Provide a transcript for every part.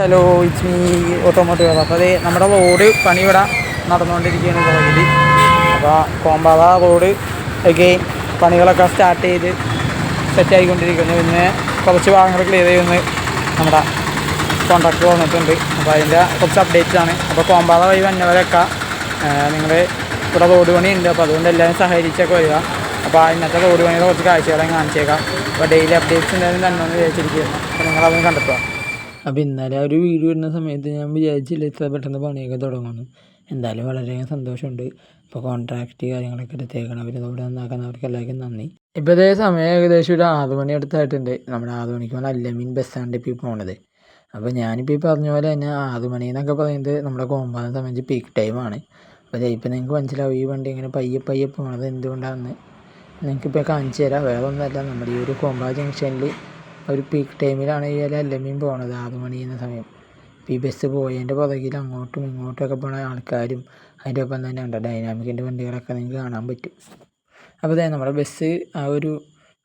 Hello it's me automotive അപ്പോൾ അത് നമ്മുടെ റോഡ് പണി ഇവിടെ നടന്നുകൊണ്ടിരിക്കുകയാണ് പുറകിൽ അപ്പോൾ കോമ്പാത റോഡ് ഒക്കെ പണികളൊക്കെ സ്റ്റാർട്ട് ചെയ്ത് സെറ്റ് ആയിക്കൊണ്ടിരിക്കുന്നു. പിന്നെ കുറച്ച് ഭാഗങ്ങൾ ക്ലിയർ ചെയ്യുന്നു. നമ്മുടെ കോൺട്രാക്ടർ വന്നിട്ടുണ്ട്. അപ്പോൾ അതിന്റെ കുറച്ച് അപ്ഡേറ്റ്സ് ആണ്. അപ്പോൾ കോമ്പാത വഴി വന്നവരൊക്കെ നിങ്ങൾ ഇവിടെ റോഡ് പണി ഉണ്ട് അപ്പോൾ അതുകൊണ്ട് എല്ലാവരും സഹകരിച്ചൊക്കെ വരിക. അപ്പോൾ ഇന്നത്തെ റോഡ് പണിയുടെ കുറച്ച് കാഴ്ചകളെ കാണിച്ചേക്കാം. അപ്പോൾ ഡെയിലി അപ്ഡേറ്റ്സ് എന്തായാലും തന്നെ ഒന്ന് വിചാരിച്ചിരിക്കുന്നു അപ്പോൾ നിങ്ങളതൊന്ന് കണ്ടെത്തുക. അപ്പോൾ ഇന്നലെ ഒരു വീഡിയോ ഇടുന്ന സമയത്ത് ഞാൻ വിചാരിച്ചില്ല ഇത്ര പെട്ടെന്ന് പണിയൊക്കെ തുടങ്ങുമെന്ന്. എന്തായാലും വളരെയധികം സന്തോഷമുണ്ട്. ഇപ്പോൾ കോൺട്രാക്റ്റ് കാര്യങ്ങളൊക്കെ എടുത്തേക്കണം. അവർ ഇവിടെ അവർക്ക് എല്ലാവർക്കും നന്ദി. ഇപ്പോൾ ഇതേ സമയം ഏകദേശം ഒരു ആറ് മണി അടുത്തായിട്ടുണ്ട്. നമ്മുടെ ആറ് മണിക്ക് പോലെ അല്ലമീൻ ബസ്സാണ്ട് ഇപ്പോൾ പോണത്. അപ്പോൾ ഞാനിപ്പോൾ ഈ പറഞ്ഞ പോലെ തന്നെ ആറ് മണി എന്നൊക്കെ പറയുന്നത് നമ്മുടെ കോമ്പാനെ സംബന്ധിച്ച് പീക്ക് ടൈമാണ് അപ്പോൾ ഇപ്പോൾ നിങ്ങൾക്ക് മനസ്സിലാവും ഈ വണ്ടി ഇങ്ങനെ പയ്യെ പയ്യെ പോണത് എന്തുകൊണ്ടാണെന്ന് നിങ്ങൾക്കിപ്പോൾ കാണിച്ചു തരാം. വേറെ ഒന്നുമല്ല നമ്മുടെ ഈ ഒരു കോമ്പാ ജംഗ്ഷനിൽ ഒരു പീക്ക് ടൈമിലാണ് ഈ ഒരു എല്ലമ്മീൻ പോണത് ആറ് മണി എന്ന സമയം. ഈ ബസ് പോയതിന്റെ പുറകിൽ അങ്ങോട്ടും ഇങ്ങോട്ടുമൊക്കെ പോണ ആൾക്കാരും അതിന്റെ ഒപ്പം തന്നെ ഉണ്ട്. ഡൈനാമിക്കിന്റെ വണ്ടികളൊക്കെ നിങ്ങൾക്ക് കാണാൻ പറ്റും. അപ്പോൾ അതെ നമ്മുടെ ബസ് ആ ഒരു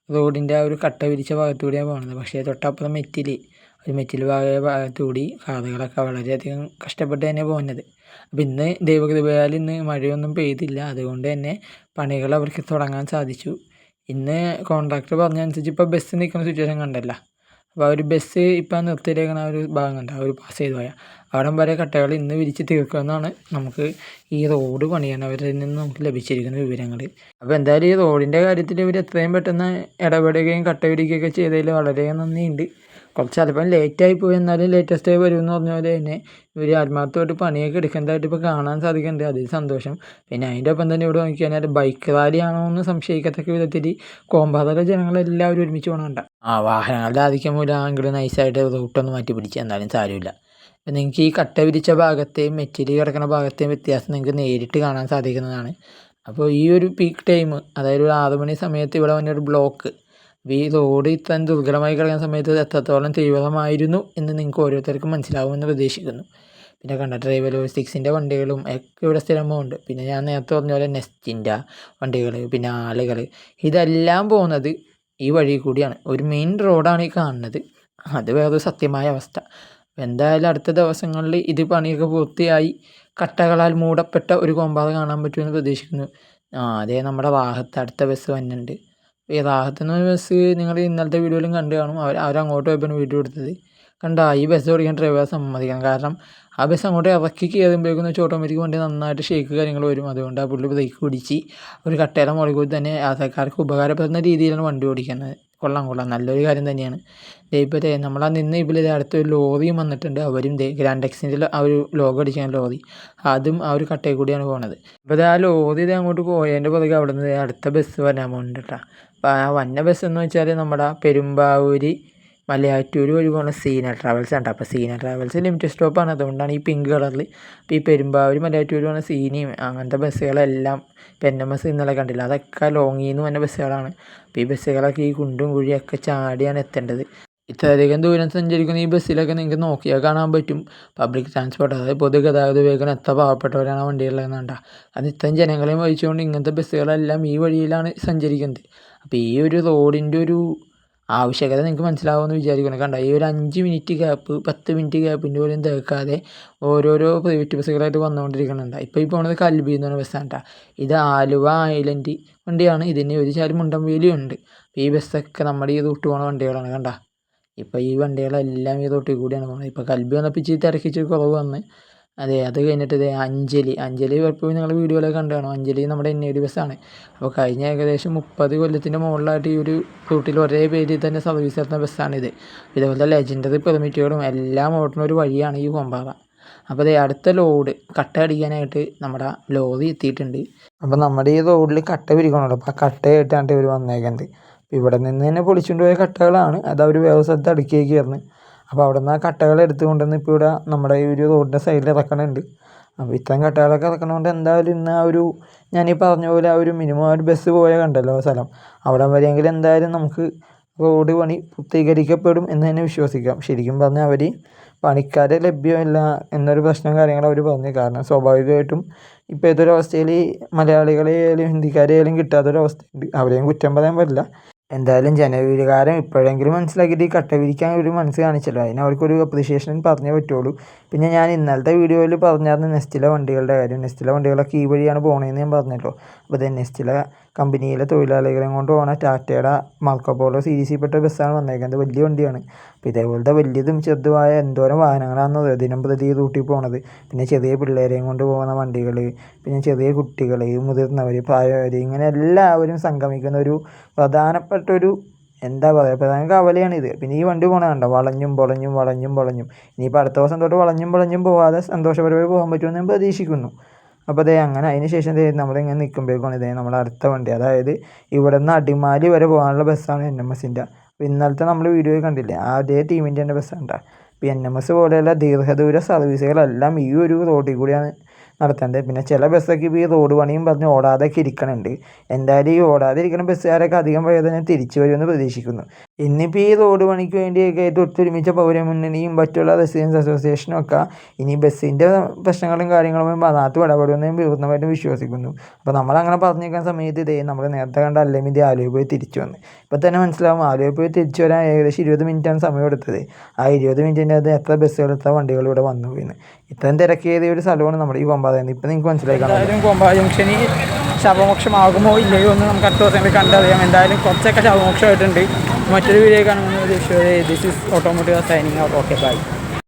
റോഡിന്റെ ആ ഒരു കട്ട വിരിച്ച ഭാഗത്തൂടെയാണ് പോകുന്നത് പക്ഷേ തൊട്ടപ്പുറം മെറ്റിൽ ഒരു മെറ്റിൽ ഭാഗ ഭാഗത്തുകൂടി കാറുകളൊക്കെ വളരെയധികം കഷ്ടപ്പെട്ട് തന്നെ പോകുന്നത് അപ്പോൾ ഇന്ന് ദൈവകൃപയാൽ ഇന്ന് മഴയൊന്നും പെയ്തില്ല. അതുകൊണ്ട് തന്നെ പണികൾ അവർക്ക് തുടങ്ങാൻ സാധിച്ചു. ഇന്ന് കോൺട്രാക്ടർ പറഞ്ഞതനുസരിച്ച് ഇപ്പോൾ ബസ് നിൽക്കുന്ന സിറ്റുവേഷൻ കണ്ടല്ല. അപ്പോൾ ആ ഒരു ബസ് ഇപ്പം നിർത്തിയിരിക്കുന്ന ആ ഒരു ഭാഗം കണ്ട? ആ ഒരു പാസ് ചെയ്ത് പോയാൽ അവിടം വരെ കട്ടകൾ ഇന്ന് വിരിച്ച് തീർക്കുമെന്നാണ് നമുക്ക് ഈ റോഡ് പണിയാൻ അവരിൽ നിന്ന് നമുക്ക് ലഭിച്ചിരിക്കുന്ന വിവരങ്ങൾ അപ്പോൾ എന്തായാലും ഈ റോഡിന്റെ കാര്യത്തിൽ ഇവർ എത്രയും പെട്ടെന്ന് ഇടപെടുകയും കട്ട പിടിക്കുകയൊക്കെ ചെയ്തതിൽ വളരെ നന്ദിയുണ്ട്. കുറച്ച് ചിലപ്പം ലേറ്റായി പോയി. എന്നാലും ലേറ്റസ്റ്റ് ആയി വരും എന്ന് പറഞ്ഞ തന്നെ ഇവർ ആത്മാർത്ഥമായിട്ട് പണിയൊക്കെ എടുക്കേണ്ടതായിട്ട് ഇപ്പോൾ കാണാൻ സാധിക്കുന്നുണ്ട്. അതിൽ സന്തോഷം. പിന്നെ അതിന്റെ ഒപ്പം തന്നെ ഇവിടെ നോക്കി കഴിഞ്ഞാൽ ബൈക്ക് റാലി ആണോ എന്ന് സംശയിക്കത്തക്ക വിധത്തിൽ കോമ്പാതല ജനങ്ങളെല്ലാവരും ഒരുമിച്ച് പോകണുണ്ട് ആ വാഹനങ്ങളുടെ ആധിക്യം മൂലം അങ്ങോട്ട് നൈസായിട്ട് റൂട്ടൊന്ന് മാറ്റി പിടിച്ച് എന്നാലും സാരമില്ല. അപ്പം നിങ്ങൾക്ക് ഈ കട്ട വിരിച്ച ഭാഗത്തെയും മെറ്റീരിയൽ കിടക്കുന്ന ഭാഗത്തെയും വ്യത്യാസം നിങ്ങൾക്ക് നേരിട്ട് കാണാൻ സാധിക്കുന്നതാണ്. അപ്പോൾ ഈ ഒരു പീക്ക് ടൈം അതായത് ഒരു ആറ് മണി സമയത്ത് ഇവിടെ വന്നൊരു ബ്ലോക്ക് ഈ റോഡ് ഇത്രയും ദുർഘടമായി കിടക്കുന്ന സമയത്ത് എത്രത്തോളം തീവ്രമായിരുന്നു എന്ന് നിങ്ങൾക്ക് ഓരോരുത്തർക്കും മനസ്സിലാവുമെന്ന് പ്രതീക്ഷിക്കുന്നു. പിന്നെ കണ്ട ഡ്രൈവർ സിക്സിന്റെ വണ്ടികളും ഒക്കെ ഇവിടെ സ്ഥിരമുണ്ട്. പിന്നെ ഞാൻ നേരത്തെ പറഞ്ഞ പോലെ നെസ്റ്റിന്റെ വണ്ടികൾ പിന്നെ ആളുകൾ ഇതെല്ലാം പോകുന്നത് ഈ വഴി കൂടിയാണ്. ഒരു മെയിൻ റോഡാണ് ഈ കാണുന്നത്. അത് വേറൊരു സത്യമായ അവസ്ഥ. എന്തായാലും അടുത്ത ദിവസങ്ങളിൽ ഇത് പണിയൊക്കെ പൂർത്തിയായി കട്ടകളാൽ മൂടപ്പെട്ട ഒരു കൊമ്പാത കാണാൻ പറ്റുമെന്ന് പ്രതീക്ഷിക്കുന്നു. ആ അതേ നമ്മുടെ വാഹത്തെ അടുത്ത ബസ് വന്നിട്ടുണ്ട്. റാഹത്ത് ബസ് നിങ്ങൾ ഇന്നലത്തെ വീഡിയോയിലും കണ്ടു കാണും. അവർ അവരങ്ങോട്ട് പോയപ്പോൾ വീഡിയോ എടുത്തത്. കണ്ട ഈ ബസ് ഓടിക്കാൻ ഡ്രൈവർ സമ്മതിക്കണം. കാരണം ആ ബസ് അങ്ങോട്ട് ഇറക്കി കയറുമ്പോഴേക്കും വെച്ചാൽ ഓട്ടോമാറ്റിക് വണ്ടി നന്നായിട്ട് ഷേക്ക് കാര്യങ്ങൾ വരും. അതുകൊണ്ട് ആ പുള്ളി ബ്രേക്ക് പിടിച്ച് ഒരു കട്ടയുടെ മുകളിൽ കൂടി തന്നെ യാത്രക്കാർക്ക് ഉപകാരപ്പെടുന്ന രീതിയിലാണ് വണ്ടി ഓടിക്കുന്നത്. കൊള്ളാം കൊള്ളാം. നല്ലൊരു കാര്യം തന്നെയാണ്. ദേ ഇപ്പോൾ ദേ നമ്മളാ നിന്ന് ഇപ്പോൾ ദേ അടുത്തൊരു ലോറിയും വന്നിട്ടുണ്ട്. അവരും ദേ ഗ്രാൻഡ് എക്സിന്റെ ആ ഒരു ലോഗോ അടിക്കാൻ ലോറി. അതും ആ ഒരു കട്ടയിൽ കൂടിയാണ് പോകുന്നത് ഇപ്പോൾ ആ ലോറി ഇത് അങ്ങോട്ട് പോയതിന്റെ പുറകെ അവിടെ നിന്ന് അടുത്ത ബസ് വരാൻ പോകുന്നുണ്ട് കേട്ടോ അപ്പോൾ ആ വന്ന ബസ് എന്ന് വെച്ചാൽ നമ്മുടെ പെരുമ്പാവൂർ മലയാറ്റൂർ വഴി സീന ട്രാവൽസ് ആണ് അപ്പോൾ സീന ട്രാവൽസ് ലിമിറ്റഡ് സ്റ്റോപ്പാണ്. അതുകൊണ്ടാണ് ഈ പിങ്ക് കളറിൽ ഇപ്പോൾ ഈ പെരുമ്പാവൂർ മലയാറ്റൂർ പോകുന്ന സീനയും അങ്ങനത്തെ ബസ്സുകളെല്ലാം ഇപ്പോൾ എൻ എം ഇന്നലെ കണ്ടില്ല. അതൊക്കെ ലോങ്ങിൽ നിന്ന് ബസ്സുകളാണ്. അപ്പോൾ ഈ ബസ്സുകളൊക്കെ ഈ കുണ്ടും കുഴിയൊക്കെ ചാടിയാണ് എത്തേണ്ടത്. ഇത്രയധികം ദൂരം സഞ്ചരിക്കുന്ന ഈ ബസ്സിലൊക്കെ നിങ്ങൾക്ക് നോക്കിയാൽ കാണാൻ പറ്റും. പബ്ലിക് ട്രാൻസ്പോർട്ട് അതായത് പൊതുഗതാഗത ഉപയോഗിക്കുന്ന എത്ര പാവപ്പെട്ടവരാണ് വണ്ടികളിലെന്നുണ്ട അത് ഇത്രയും ജനങ്ങളെയും വഹിച്ചുകൊണ്ട് ഇങ്ങനത്തെ ബസ്സുകളെല്ലാം ഈ വഴിയിലാണ് സഞ്ചരിക്കുന്നത്. അപ്പോൾ ഈ ഒരു റോഡിന്റെ ഒരു ആവശ്യകത നിങ്ങൾക്ക് മനസ്സിലാവുമെന്ന് വിചാരിക്കണം കണ്ട ഈ ഒരു അഞ്ച് മിനിറ്റ് ഗ്യാപ്പ് പത്ത് മിനിറ്റ് ഗ്യാപ്പിന്റെ പോലും തേക്കാതെ ഓരോരോ പ്രൈവറ്റ് ബസ്സുകളായിട്ട് വന്നുകൊണ്ടിരിക്കുന്നുണ്ട്. ഇപ്പോൾ ഈ പോണത് കൽബി എന്ന് പറഞ്ഞ ബസ്സാണ് കേട്ടോ ഇത് ആലുവ ഐലൻഡ് വണ്ടിയാണ്. ഇതിന് ഒരു ചാരി മുണ്ടംവേലിയും ഉണ്ട്. ഈ ബസ്സൊക്കെ നമ്മുടെ ഈ റൂട്ട് പോകുന്ന വണ്ടികളാണ് കണ്ട. ഇപ്പോൾ ഈ വണ്ടികളെല്ലാം ഈ റൂട്ടിൽ കൂടിയാണ് പോകുന്നത് ഇപ്പോൾ കൽബി വന്നപ്പോൾ ഇച്ചിരി തിരക്കിച്ചിരി കുറവ് വന്ന് അതെ അത് കഴിഞ്ഞിട്ട് ഇതേ അഞ്ജലി. അഞ്ജലി പലപ്പോഴും നിങ്ങൾ വീഡിയോയിലൊക്കെ കണ്ടു കാണും അഞ്ജലി നമ്മുടെ എൻ ഐ ഡി ബസ്സാണ്. അപ്പോൾ കഴിഞ്ഞ ഏകദേശം മുപ്പത് കൊല്ലത്തിന്റെ മുകളിലായിട്ട് ഈ ഒരു റൂട്ടിൽ ഒരേ പേരിൽ തന്നെ സർവീസ് നടത്തുന്ന ബസ്സാണിത്. ഇതേപോലത്തെ ലെജൻഡറി പെർമിറ്റുകളും എല്ലാം ഓടുന്ന ഒരു വഴിയാണ് ഈ കൊമ്പാറ. അപ്പോൾ അതേ അടുത്ത ലോഡ് കട്ട അടിക്കാനായിട്ട് നമ്മുടെ ലോറി എത്തിയിട്ടുണ്ട്. അപ്പോൾ നമ്മുടെ ഈ റോഡിൽ കട്ട പിരിക്കണമല്ലോ അപ്പോൾ ആ കട്ടയായിട്ടാണ് ഇവർ വന്നേക്കുന്നത് ഇവിടെ നിന്ന് തന്നെ പൊളിച്ചുകൊണ്ട് പോയ കട്ടകളാണ്. അത് അവർ വേറെ സ്ഥലത്ത് അടുക്കിയേക്കായിരുന്നു അപ്പോൾ അവിടെ നിന്ന് ആ കട്ടകൾ എടുത്തു കൊണ്ടുവന്ന് ഇപ്പോൾ ഇവിടെ നമ്മുടെ ഈ ഒരു റോഡിന്റെ സൈഡിൽ ഇറക്കണുണ്ട്. അപ്പോൾ ഇത്തരം കട്ടകളൊക്കെ ഇറക്കണതുകൊണ്ട് എന്തായാലും ഇന്ന് ആ ഒരു ഞാൻ ഈ പറഞ്ഞ പോലെ ആ ഒരു മിനിമം ഒരു ബസ് പോയ കണ്ടല്ലോ ആ സ്ഥലം. അവിടെ വരെയെങ്കിലും എന്തായാലും നമുക്ക് റോഡ് പണി പൂർത്തീകരിക്കപ്പെടും എന്ന് തന്നെ വിശ്വസിക്കാം. ശരിക്കും പറഞ്ഞാൽ അവർ പണിക്കാരെ ലഭ്യമല്ല എന്നൊരു പ്രശ്നം കാര്യങ്ങൾ അവർ പറഞ്ഞു. കാരണം സ്വാഭാവികമായിട്ടും ഇപ്പോൾ ഏതൊരവസ്ഥയിൽ മലയാളികളെ ആയാലും ഹിന്ദിക്കാരെ ആയാലും കിട്ടാത്തൊരവസ്ഥയുണ്ട്. അവരെയും കുറ്റം പറയാൻ പറ്റില്ല. എന്തായാലും ജനവികാരം ഇപ്പോഴെങ്കിലും മനസ്സിലാക്കിയിട്ട് ഈ കട്ട വിരിക്കാൻ ഒരു മനസ്സ് കാണിച്ചല്ലോ. അതിന് അവർക്കൊരു അപ്രീഷിയേഷൻ പറഞ്ഞേ പറ്റുള്ളൂ. പിന്നെ ഞാൻ ഇന്നലത്തെ വീഡിയോയിൽ പറഞ്ഞായിരുന്നു നെസ്റ്റിലെ വണ്ടികളുടെ കാര്യം. നെസ്റ്റിലെ വണ്ടികളൊക്കെ ഈ വഴിയാണ് പോകണതെന്ന് ഞാൻ പറഞ്ഞല്ലോ. അപ്പോൾ ഇത് നെസ്റ്റിലെ കമ്പനിയിലെ തൊഴിലാളികളെയും കൊണ്ട് പോകുന്ന ടാറ്റയുടെ മാർക്കോപോളോ സീരീസിൽപ്പെട്ട ബസ്സാണ് വന്നേക്കുന്നത്. വലിയ വണ്ടിയാണ്. അപ്പോൾ ഇതേപോലത്തെ വലിയതും ചെറുതുമായ എന്തോരം വാഹനങ്ങളാണെന്നത് ദിനം പ്രതി റൂട്ടിൽ പോണത്. പിന്നെ ചെറിയ പിള്ളേരെയും കൊണ്ട് പോകുന്ന വണ്ടികൾ പിന്നെ ചെറിയ കുട്ടികൾ മുതിർന്നവർ പ്രായവർ ഇങ്ങനെ എല്ലാവരും സംഗമിക്കുന്ന ഒരു പ്രധാനപ്പെട്ട ഒരു എന്താ പറയുക പ്രധാന കവലയാണ് ഇത് പിന്നെ ഈ വണ്ടി പോകണ കണ്ടോ? വളഞ്ഞും പൊളഞ്ഞും വളഞ്ഞും പൊളഞ്ഞും. ഇനിയിപ്പോൾ അടുത്ത ദിവസം തൊട്ട് വളഞ്ഞും പൊളഞ്ഞും പോകാതെ സന്തോഷപരമായി പോകാൻ പറ്റുമെന്ന് ഞാൻ പ്രതീക്ഷിക്കുന്നു. അപ്പോൾ അതേ അങ്ങനെ അതിന് ശേഷം ദേ നമ്മളിങ്ങനെ നിൽക്കുമ്പോഴേക്കാണ് ഇതേ നമ്മുടെ അടുത്ത വണ്ടി അതായത് ഇവിടെ നിന്ന് അടിമാലി വരെ പോകാനുള്ള ബസ്സാണ് എൻ എം എസിന്റെ അപ്പോൾ ഇന്നലത്തെ നമ്മൾ വീഡിയോ കണ്ടില്ലേ? അതേ ടീമിന്റെ തന്നെ ബസ്സാണ് കേട്ടോ ഇപ്പോൾ എൻ എം എസ് പോലെയുള്ള ദീർഘദൂര സർവീസുകളെല്ലാം ഈ ഒരു റോഡിൽ കൂടിയാണ് നടത്തേണ്ടത് പിന്നെ ചില ബസ്സൊക്കെ ഇപ്പോൾ ഈ റോഡ് പണിയും പറഞ്ഞ് ഓടാതൊക്കെ ഇരിക്കണുണ്ട്. എന്തായാലും ഈ ഓടാതെ ഇരിക്കുന്ന ബസ്സുകാരൊക്കെ അധികം പോയത് തന്നെ തിരിച്ചു വരുമെന്ന് പ്രതീക്ഷിക്കുന്നു. ഇന്നിപ്പോൾ ഈ റോഡ് പണിക്ക് വേണ്ടിയൊക്കെ ഏറ്റവും ഒത്തൊരുമിച്ച പൗരമുന്നണിയും മറ്റുള്ള റെസിഡൻസ് അസോസിയേഷനും ഒക്കെ ഇനി ബസ്സിന്റെ പ്രശ്നങ്ങളും കാര്യങ്ങളും അതിനകത്ത് ഇടപെടുമെന്ന് പൂർണമായിട്ടും വിശ്വസിക്കുന്നു. അപ്പോൾ നമ്മളങ്ങനെ പറഞ്ഞിരിക്കുന്ന സമയത്ത് ഇതേ നമ്മൾ നേരത്തെ കണ്ട അല്ലമിതി ആലുവ പോയി തിരിച്ചു വന്ന്. ഇപ്പോൾ തന്നെ മനസ്സിലാവും ആലുവ പോയി തിരിച്ചു വരാൻ ഏകദേശം ഇരുപത് മിനിറ്റാണ് സമയം എടുത്തത്. ആ ഇരുപത് മിനിറ്റിന്റെ അത് എത്ര ബസ്സുകൾ എത്ര വണ്ടികൾ ഇവിടെ വന്നു പോയിന്ന്. ഇത്രയും തിരക്കേറിയ ഒരു സ്ഥലമാണ് നമ്മുടെ ഈ കൊമ്പാതയെന്ന് ഇപ്പം നിങ്ങൾക്ക് മനസ്സിലായി കാണാം എന്തായാലും കൊമ്പ ജംഗ്ഷനിൽ ശവമോക്ഷമാകുമോ ഇല്ലയോ എന്ന് നമുക്ക് അടുത്ത ദിവസം കണ്ടറിയാം എന്തായാലും കുറച്ചൊക്കെ ശവമോക്ഷമായിട്ടുണ്ട്. മറ്റൊരു വീഡിയോ കാണുമ്പോൾ this is automotive signing okay bye